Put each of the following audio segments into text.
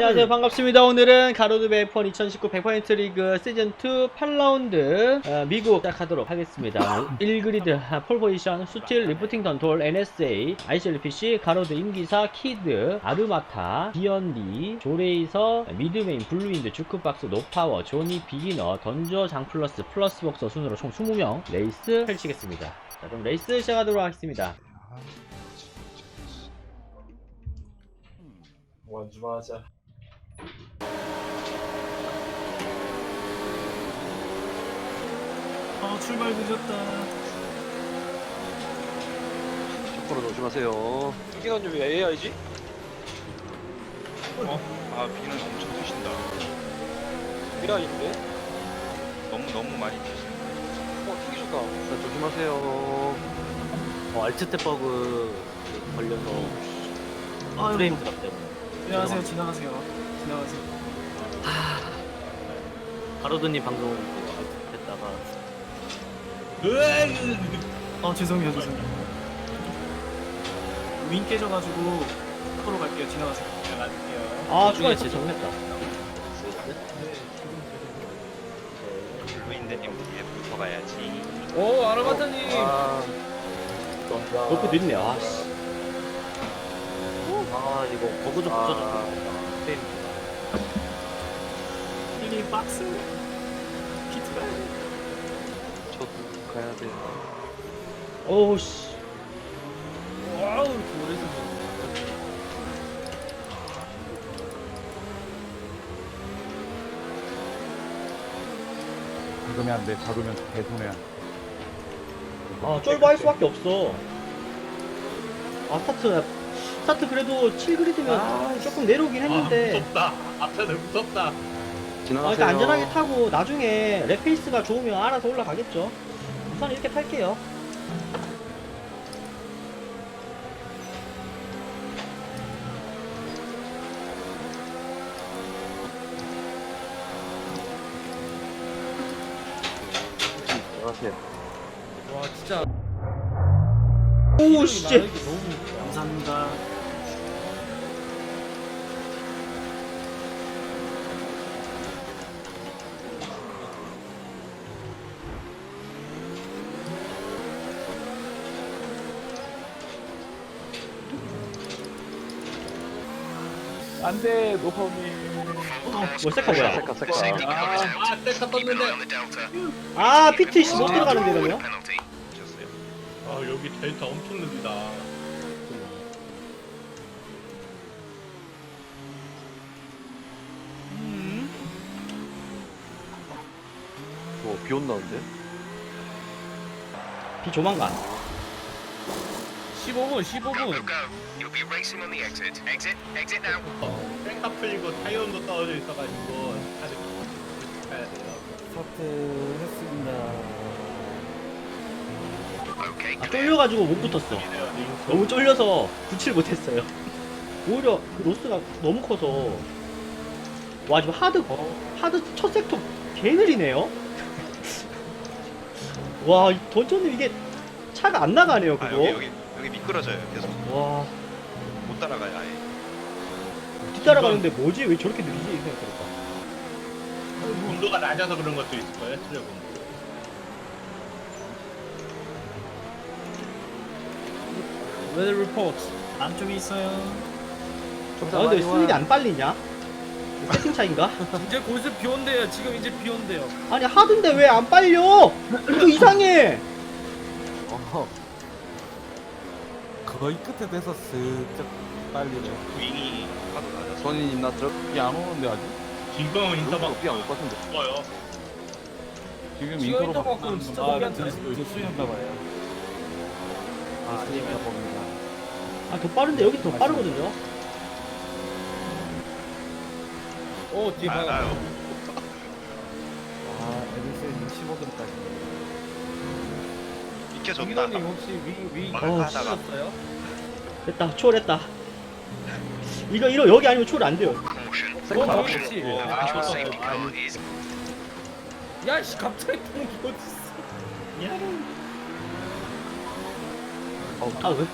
안녕하세요. 반갑습니다. 오늘은 가로드베 F1 2019 100% 리그 시즌2 8라운드 어, 미국 시작하도록 하겠습니다. 1그리드 폴포지션 수틸 리프팅 던톨 NSA ICLPC 가로드 임기사 키드 아르마타 비언디 조레이서 미드메인 블루인드 주크박스 노파워 조니 비기너 던저 장플러스 플러스 복서 순으로 총 20명 레이스 펼치겠습니다. 자 그럼 레이스 시작하도록 하겠습니다. 완주하자. 어 출발 늦었다. 속도로 조심하세요. 이기관 좀 AI지? 아 비는 엄청 튀신다. 미라인데? 너무 너무 많이 튀신다. 어, 튀기 좋다. 자, 조심하세요. 어, 알트 탭 버그 걸려서 프레임 드랍 때문에 안녕하세요. 지나가세요. 지나가세요. 가로드님 방송 했다가 어 죄송해요, 죄송해요. 윈 깨져가지고 코로 갈게요. 지나가세요. 아 추가 중에 있었어 제정했다 블루인드님 뒤에 붙어가야지. 오, 아르바타님! 아, 너프 늦네 아 씨 아 이거 버그 좀 프레임 힐리 박스. 피트가. 저 도 가야 돼. 오우씨 와우 이렇게 오래 있었네. 박으면 안 돼. 박으면 개손해야. 아 쫄보 할 수밖에 없어 아 스타트 스타트 그래도 7그리드면 조금 내려오긴 했는데 아, 무섭다. 앞에는 무섭다. 지나가세요. 그러니까 안전하게 타고 나중에 레페이스가 좋으면 알아서 올라가겠죠 우선 이렇게 탈게요 지나가세요. 와, 진짜. 오씨 감사합니다. 안 돼, 노파님. 뭐 세카 뭐야 색깔, 색깔. 아, 아, 셀카 떴는데. 아 피트 씨못 들어가는데 이러면. 아, 여기 델타 엄청 느리다. 뭐, 비 온다는데? 비 조만간 15분, 15분. You'll be racing on the exit. Exit. Exit now. 어, 셀카 풀리고 타이어도 떨어져 있어가지고. 차를 가야 돼요. Okay. 아 쫄려가지고 못 붙었어 너무 쫄려서 붙질 못했어요 오히려 그 로스가 너무 커서 와 지금 하드 하드 첫 섹터 개 느리네요 와 던전님 이게 차가 안 나가네요 아 그거 여기 여기 여기 미끄러져요. 계속 와 못 따라가요. 아예. 뒤따라가는데 뭐지 왜 저렇게 느리지 이 생각해볼까 온도가 낮아서 그런 것도 있을 거예요, 트랙은. 웨더 리포트 안쪽에 있어요. 아 근데 왜 스릴이 안 빨리냐 세팅 차인가? 이제 곧 있으면 비 온대요. 지금 이제 비 온대요. 아니 하드인데 왜 안 빨려 이거 이상해 어. 거의 끝에 돼서 슬쩍 빨리네. 윙이 낮아서. 선인님 나 들어. 비안 오는데 아직? 지금 인터박 비안 올것 같은데. 죽어요. 지금 지금 인터로 인터 바꾸면 바꾸는 진짜 거. 아, 너무 들 이제 수인가 봐요. 아, 아니면. 아더 빠른데 여기 더 빠르거든요 어, 뒤에 봐. 나가요. 아, 에디슨 15등까지. 익혀졌다. 이기관님 혹시 위, 위, 막 어, 하다가 셨어요 됐다 초월했다 이거 이거 여기 아니면 초월 안 돼요 Caution. 어, 그렇지. The actual safety car is 야, 씨, 갑자기 똥이 어딨어. 아 왜?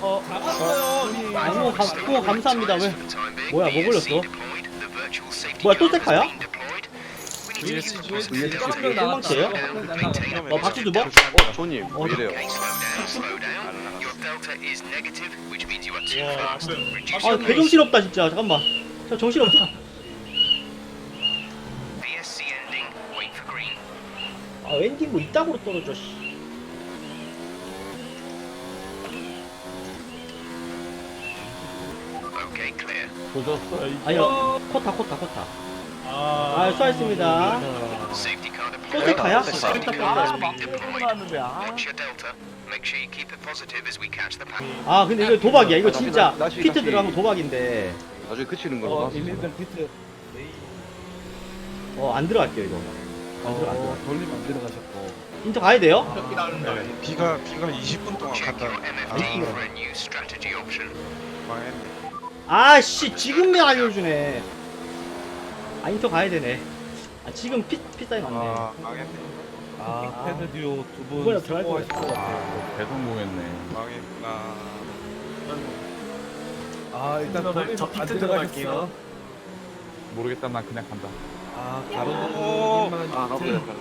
어, 잡았어요. 아무 감, 고 감사합니다 왜? for the time being. 뭐야, 뭐 걸렸어? 뭐야 또 세카야? 한명 똥망치예요? 어 박수 두 번? 어, 조님, 왜 이래요? 아 개정신 없다 진짜 잠깐만 저 정신 없다 아 엔딩 뭐 이따구로 떨어져 씨. 조졌어 이 아니요 코타 코타 코타 아, 아 수고하셨습니다. 또 세카야? 하는데 아아 근데 이거 도박이야. 이거 진짜 피트. 들어가면 도박인데. 나중에 그치는 걸로 어, 피트. 어 안 들어갈게요 이거. 안 들어 안 들어 돌림 안 들어가셨고. 인터 가야 돼요? 비가 비가 20분 동안 갔다 아 씨. 지금 알려주네 아 인터 가야 되네 아 지금 피, 피 사이 맞네 망했네 아 패드 듀오 두분 이번에 들어갈 것것 같아요 대성공했네. 망했구나 아 일단 저저안 피트 들어갈게요. 모르겠다. 난 그냥 간다. 아 오. 가로등만 아, 나도 피트 갈래.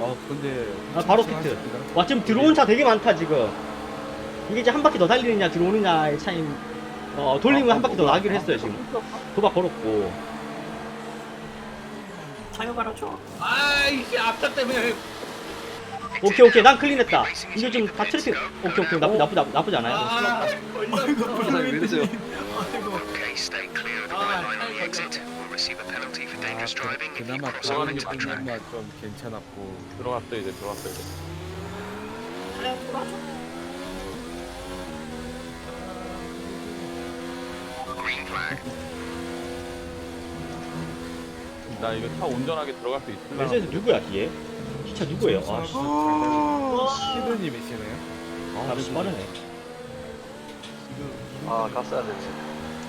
어 근데 아, 바로 피트. 와 지금 들어온 차 되게 많다 지금 이게 이제 한 바퀴 더 달리느냐 들어오느냐의 차임 어 돌리면 한 바퀴 더 나기로 했어요 지금 도박 걸었고 타이어 갈아줘. 아이씨 앞차 때문에. 오케이 오케이. 난 클린했다. 이거 지금 다 트래픽 오케이 오케이. 나쁘 나쁘 나쁘 나쁘지 않아요. 아 걸렸어 세상에 왜 이러세요? 그나마 가로등이 그나마 좀 괜찮았고 들어갔어 이제 들어갔어 이제. 나 이거 차 온전하게 들어갈 수 있을까? 멘세에서 누구야 뒤에 기차 누구예요 아 씨. 시드님이시네요 아 씨, 빠르네 아, 갔어야 됐지.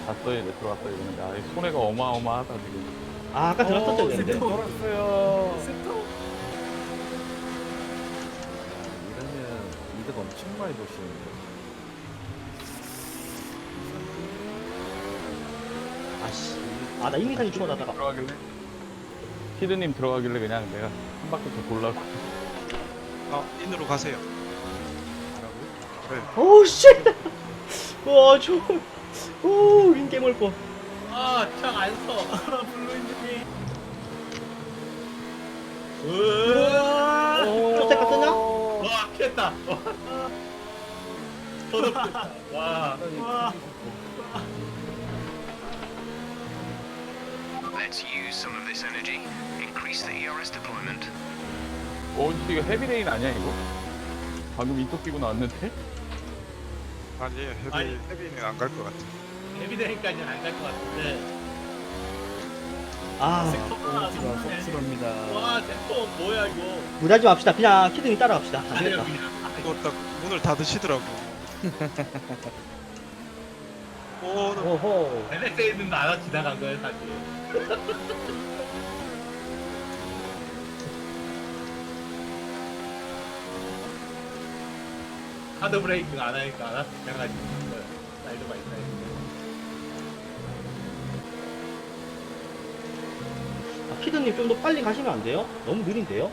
갔어 이제 들어갔어 이제. 근데 아, 이 손해가 어마어마하다 지금. 아 아까 들었었어야 되는데 돌았어요 스톱. 이러면 이득 엄청 많이 보시는데 아씨 아 나 이미상이 추월하다가 들어가길래. 히드님 들어가길래 그냥 내가 한 바퀴 더 돌라고. 아 인으로 가세요. 오우 씨! 와, 저, 오, 윙 깨물 거. 아창안서. 초색 같았냐? 와 깼다. 더 높겠다. 와. 와. Let's use some of this energy. Increase the ERS deployment. 어, 이거 헤비레인 아니야 이거? 방금 인터 끼고 나왔는데? 아니에요 헤비 아니. 헤비는 안 갈 것 같아 헤비데이까지는 안 갈 것 같은데 아, 가 섭섭합니다 와 템포 뭐야 이거 무리하지 맙시다. 그냥 키드니 따라갑시다. 안 되겠다. 그냥 이거 딱 문을 닫으시더라고 오 나- 오호. NSA는 알아 지나간 거예요 사실 하드 브레이킹 안 하니까 알아서 지나가지고 사이드 바이 사이드 아, 키드님 좀 더 빨리 가시면 안 돼요? 너무 느린데요?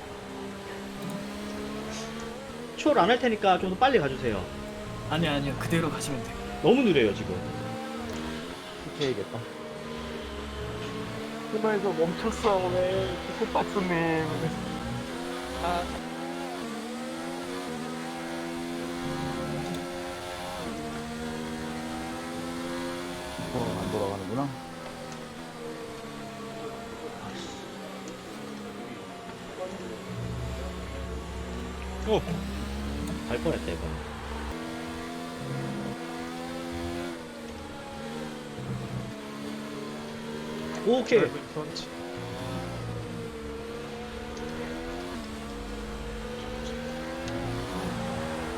추월 안 할 테니까 좀 더 빨리 가주세요. 아니 아니요 그대로 가시면 돼. 너무 느려요, 지금. 해야겠다. 코너에서 멈췄어 왜 박스님 어, 안 돌아가는구나. 갈 뻔했다, 이거. 오케이. 펀치.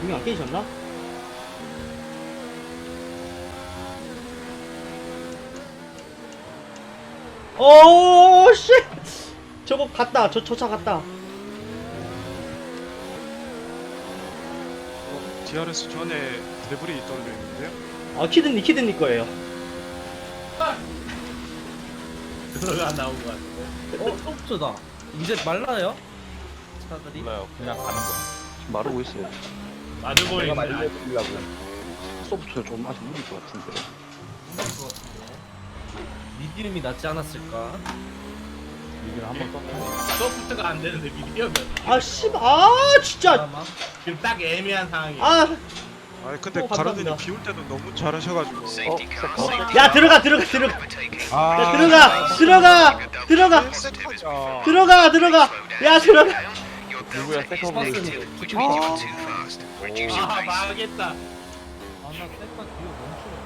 이거 안 깨지셨나? 오, 씨! 저거 갔다. 저, 저차 갔다. 어, DRS 전에 데브리 떨려 있는데요? 아, 키드니, 키드니 거예요. 그거가 나온 것 같은데. 어 소프트다. 이제 말라요? 차들이? 몰라요. 그냥 가는 거. 지금 마르고 있어요. 맞아 내가 보이는데. 말려드리려고. 소프트웨어 좀 아직 무릴 것 같은데. 미디움이 낫지 않았을까? 이건 한번 썼고. 소프트가 안 되는데 미디어면 아 씨발 아 진짜 지금 딱 애매한 상황이에요. 아 아니 근데 어, 감사합니다. 비올 때도 너무 잘하셔가지고 어, 야. 들어가 들어가 들어가 Overtaking. 야아 들어가 들어가 들어가 세컨이야 들어가 들어가 야 들어가 누구야, delta is 세컨 분이. negative, which means you are too fast. Reduce your 아. 망했다. 아나 세컨 뒤로 멈추려.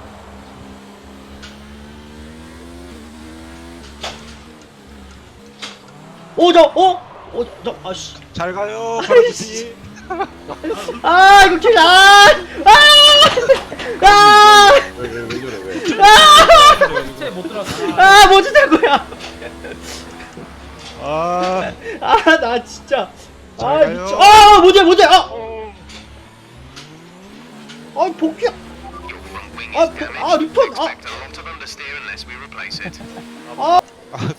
어저어어저 아씨 잘 가요 가로등이 아 이거 킬 아! 아! 왜왜 왜 저래 왜? 시체 못 들어갔어. 아! 아 뭐지 된 거야? 아 아 나 진짜 아 잘 가요. 미쳐 아 뭐지 뭐지 아! 아 복귀 wing 아, is 그- damaged. 아, 리턴, 아. Expect a lot of understeer unless we replace it. 아,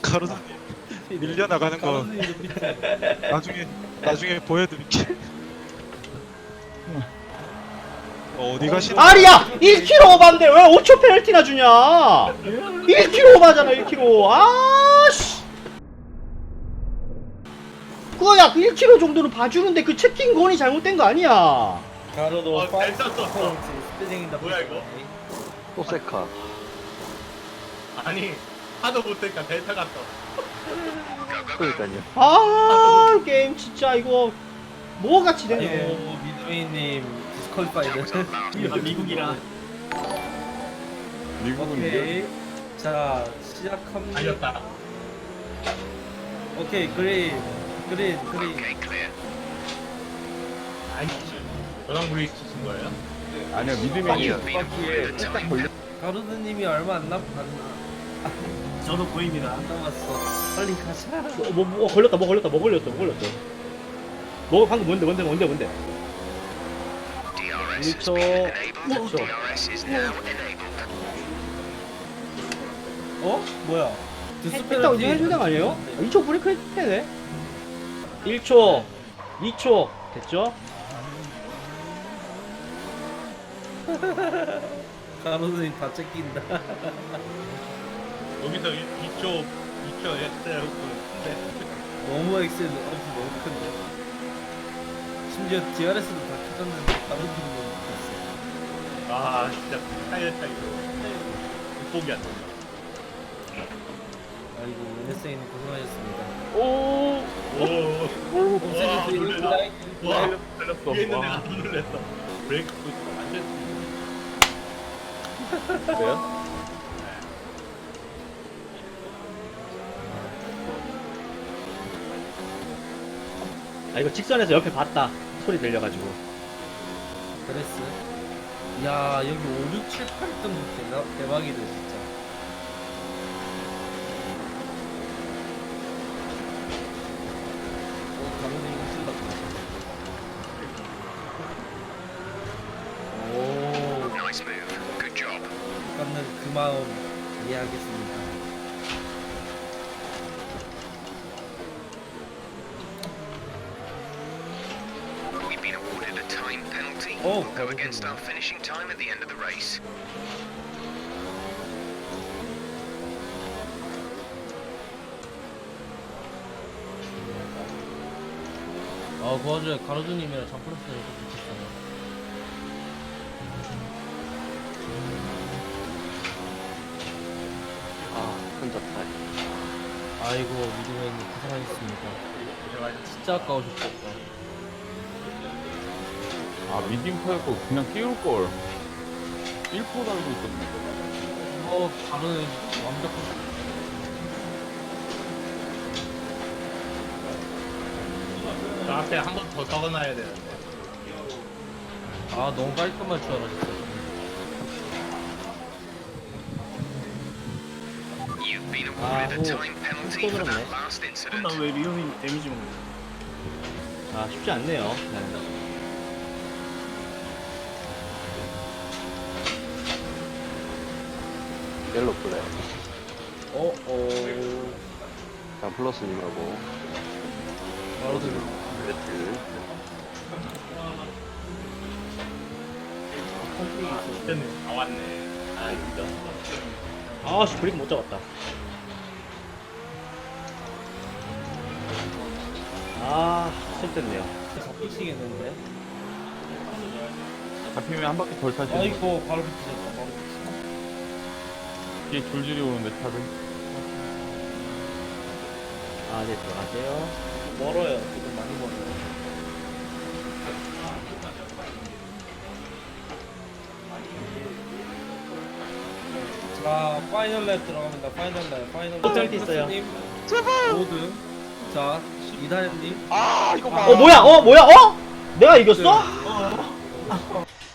가로등이 밀려 나가는 거 가로등이도 밑에. 나중에 나중에 보여드릴게 어, 어디 가시는 아리야 1km 오바인데 왜 5초 페널티나 주냐 1km 오바잖아 1km 아씨 그거야 그 1km 정도는 봐주는데 그 채팅 건이 잘못된 거 아니야 가로도 어, 잘 썼어. 스페링이다. 뭐야, 이거? 또 세카. 아니 하도 못하니까 델타 갔어. 그러니까요. 아 게임 진짜 이거 뭐 같이 되네 아이고 미드웨이님 디스퀄파이드. 아, 미국이라. 미국은? 오케이. 자 시작합니다. 아니었다. 오케이 그린 그린 그린. 아니 전환 브레이크 치신 거예요? 아니요 믿음이 아니요. 바퀴에 살짝 걸려. 가로드님이 얼마 안 남, 안, 저도 보입니다. 안 남았어. 빨리 가자. 뭐, 뭐, 뭐 걸렸다 뭐 걸렸다 뭐 걸렸다 뭐 걸렸다 뭐 방금 뭔데 뭔데 뭔데 뭔데 DRS has 일초. been enabled. 일초. DRS is now enabled. 어? 뭐야? 했다고 이제 해주는 거 아니에요? 2초 브레이크 해도 되네 1초 2초 됐죠? 가로드님 다 째낀다. 여기서 2초 2초 엑셀 네. 너무 엑셀 너무 큰데. 심지어 DRS도 다 켜졌는데 컸어. 아 진짜 타이어 타이어. 극복이 안 된다. 아이고 NSA님 고생하셨습니다. 오. 오. 와, 홈세이드 놀래라. 와, 살렸어. 뒤에 있는 와. 애가 안 놀랬어. 브레이크 푸시가 완전 그래요? 아 이거 직선에서 옆에 봤다 소리 들려가지고 그랬어. 야 여기 5, 6, 7, 8등 대박, 대박이다 진짜. 어, 가로드님 찔렀다. 오. Nice move. Good job. 깎는 그 마음 이해하겠습니다. Penalty. Oh, We'll go against our finishing time at the end of the race. 아, 그 와중에 가로주님이랑 잠프로스 이렇게 붙였어. 아 혼자 타요. 아이고, 미드웨이님 고생하셨습니다. 진짜 아까우셨겠다. 아 미딩 파였고 그냥 띄울 걸. 1포 달고 있었네. 어, 가로는 완벽한. 저 앞에 한번 더 적어놔야 되는데. 아, 너무 깔끔할 줄 알았어. You've been awarded a 오, time penalty for 그렇네. that last incident. 나왜 리오님 데미지 먹는 아 쉽지 않네요 네. 옐로 플레이. 어, 어. 자, 플러스님하고 레드. 다 왔네. 아 늦었어. 아씨 브레이크 못 잡았다 아 실됐네요 잡히면 한 바퀴 덜 타시는 거 아이고 바로 붙이셨다 바로 붙이셨다 뒤에 줄줄이 오는데 차들 아 네 들어가세요. 멀어요. 지금 많이 멀어요. 자 파이널 랩 들어갑니다. 파이널 랩 파이널 랩. 어쩔 수 있어요. 모든. 자 이다현님. 아 이거 봐. 어 뭐야? 어 뭐야? 어? 내가 이겼어?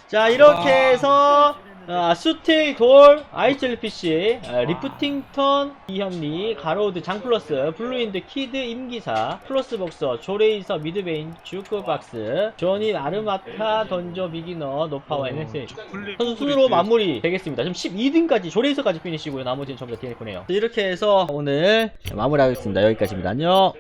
자 이렇게 해서 아, 수틸, 돌, 아이슬피시, 아, 리프팅턴, 이현리, 가로우드, 장플러스, 블루인드, 키드, 임기사, 플러스복서, 조레이서, 미드베인, 주크박스, 조니, 아르마타, 던저, 비기너, 노파와 NSA 선수 순으로 마무리 되겠습니다. 지금 12등까지 조레이서까지 피니시고요. 나머지는 전부 다 DNF네요. 이렇게 해서 오늘 마무리하겠습니다. 여기까지입니다. 안녕.